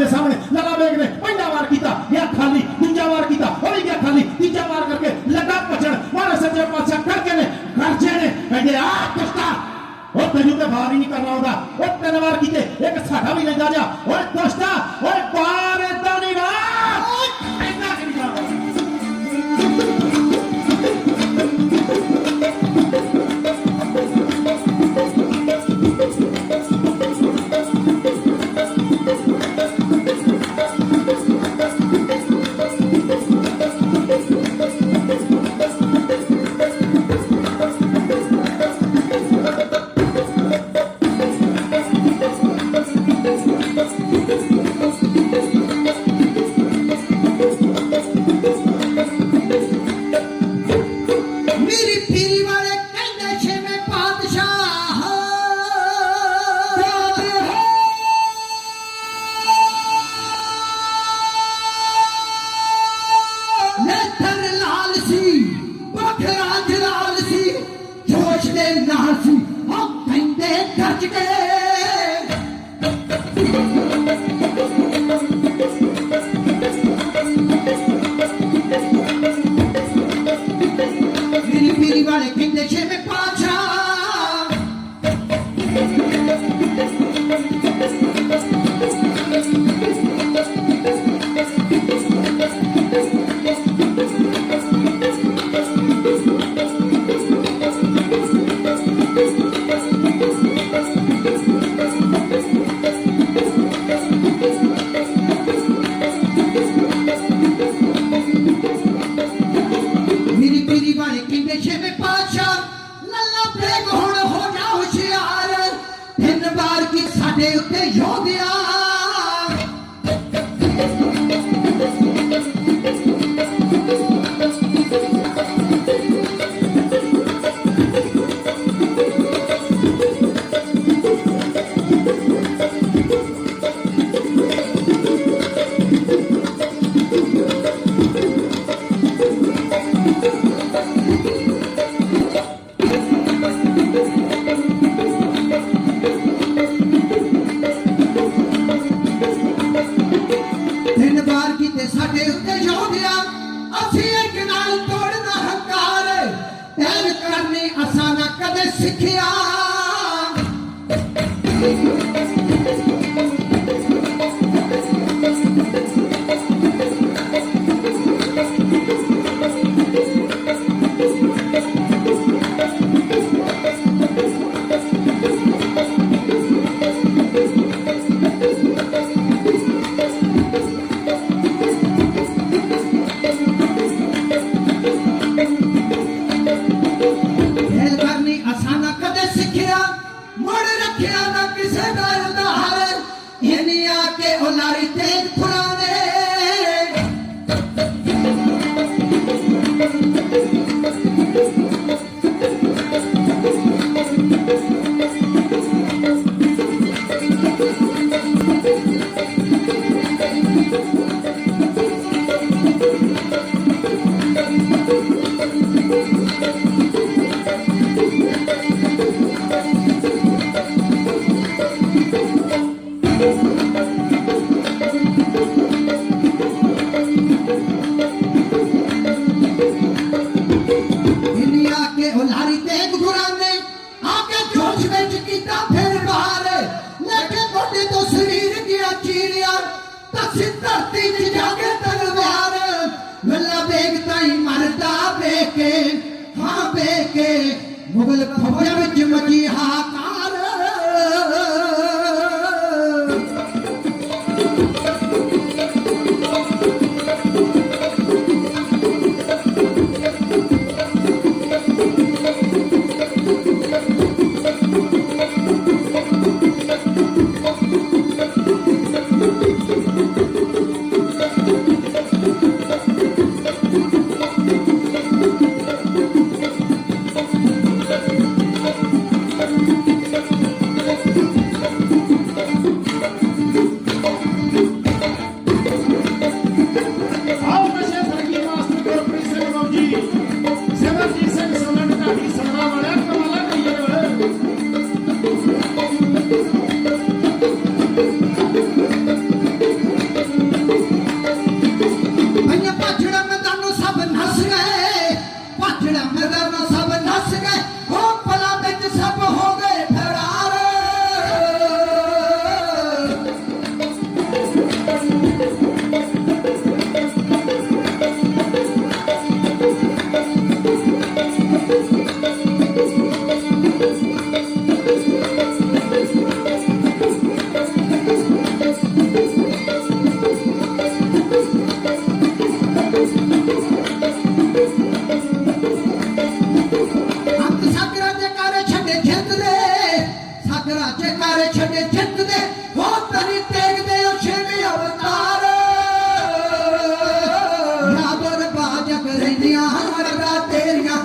ਦੇ ਸਾਹਮਣੇ, ਲਗਾ ਬੇਗ ਨੇ ਪਹਿਲਾ ਵਾਰ ਕੀਤਾ, ਗਿਆ ਖਾਲੀ, ਦੂਜਾ ਵਾਰ ਕੀਤਾ, ਉਹ ਗਿਆ ਖਾਲੀ, ਤੀਜਾ ਵਾਰ ਕਰਕੇ ਲੱਗਾ ਪਛੜ ਮਾਰੇ ਸੱਜੇ ਪਾਸਾ ਕਰਕੇ ਨੇ ਖਰਚੇ ਨੇ, ਕਹਿੰਦੇ, ਆ ਕੁਸ਼ਤਾ ਉਹ ਤੈਨੂੰ ਤੇ ਵਾਰ ਹੀ ਨਹੀਂ ਕਰਨਾ ਆਉਂਦਾ। ਉਹ ਤਿੰਨ ਵਾਰ ਕੀਤੇ, ਇੱਕ ਸਾਡਾ ਵੀ ਲੈਂਦਾ ਜਾ। ਓਏ ਕੁਸ਼ਤਾ ਕਹਿੰਦੇ ਲੱਲਾ ਬੇਗ ਹੁਣ ਹੋ ਜਾ ਹੁਸ਼ਿਆਰ। ਤਿੰਨ ਵਾਰ ਕੀ ਸਾਡੇ ਉੱਤੇ ਯੋਧਿਆ ਅਸਾਂ ਨਾ ਕਦੇ ਸਿੱਖਿਆ। can't ਧਰਤੀ 'ਚ ਜਾ ਕੇ ਤਲਵਾਰ। ਲੱਲਾ ਬੇਗ ਤਾਈ ਮਰਦਾ ਬੇਕੇ ਹਾਂ ਬੇਕੇ ਮੁਗਲ ਫੌਜਾਂ ਵਿੱਚ ਮਚੀ ਜਿਹੜਾ ਮੈਂ ਤੁਹਾਨੂੰ ਸਭ ਨਸ ਗਏ ਛੱਡੇ ਜਿੱਤ ਦੇ ਹੋ ਤਰੀ ਤੇਗ ਦੇ ਉਹ ਛੇਵੇਂ ਅਵਤਾਰ। ਯਾਦਰ ਬਾਜਕ ਰਹਿੰਦੀਆਂ ਹਰ ਰਾਤ ਤੇਰੀਆਂ।